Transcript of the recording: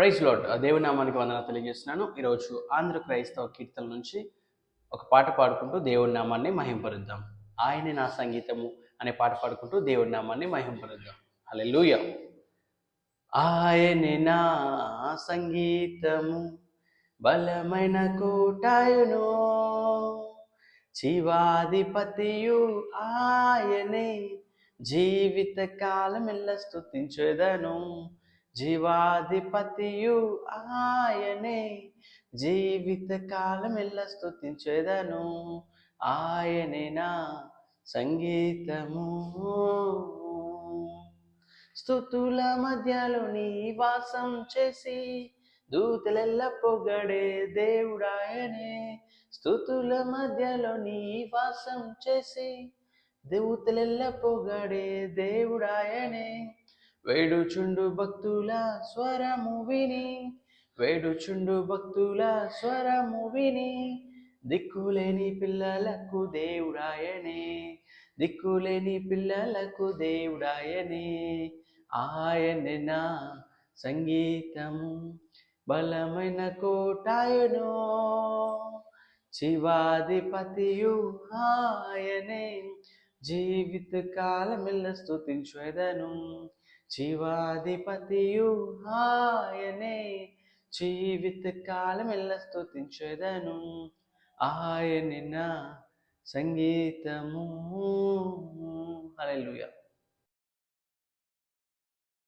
Praise lord దేవునామానికి వందన తెలియజేస్తున్నాను. ఈరోజు ఆంధ్ర క్రైస్తవ కీర్తన నుంచి ఒక పాట పాడుకుంటూ దేవుని నామాన్ని మహింపరుద్దాం. ఆయనే నా సంగీతము అనే పాట పాడుకుంటూ దేవుని నామాన్ని మహింపరుద్దాం. లూయ ఆయనే నా సంగీతము బలమైన కోటాయును శివాధిపతియు ఆయనే. జీవిత కాలమెల్ల స్తుతించెదను. జీవాధిపతియు ఆయనే. జీవిత కాలమెల్ల స్థుతించేదను ఆయనే నా సంగీతము. స్థుతుల మధ్యలో నివాసం చేసి దూతలెల్ల పొగడే దేవుడాయనే. స్థుతుల మధ్యలో నివాసం చేసి దూతలెల్ల పొగడే దేవుడాయనే. వేడుచుండు భక్తుల స్వరము విని వేడుచుండు భక్తుల స్వరము విని దిక్కులేని పిల్లలకు దేవుడాయనే దిక్కులేని పిల్లలకు దేవుడాయనే. ఆయనే సంగీతము బలమైన కోటాయను శివాధిపతియు ఆయనే. జీవిత కాలమిల్ల స్థుతించేదను జీవాధిపతియు ఆయనే. జీవిత కాలమెల్ల స్తుతించెదను. ఆయనే నా సంగీతము. అలెలుయా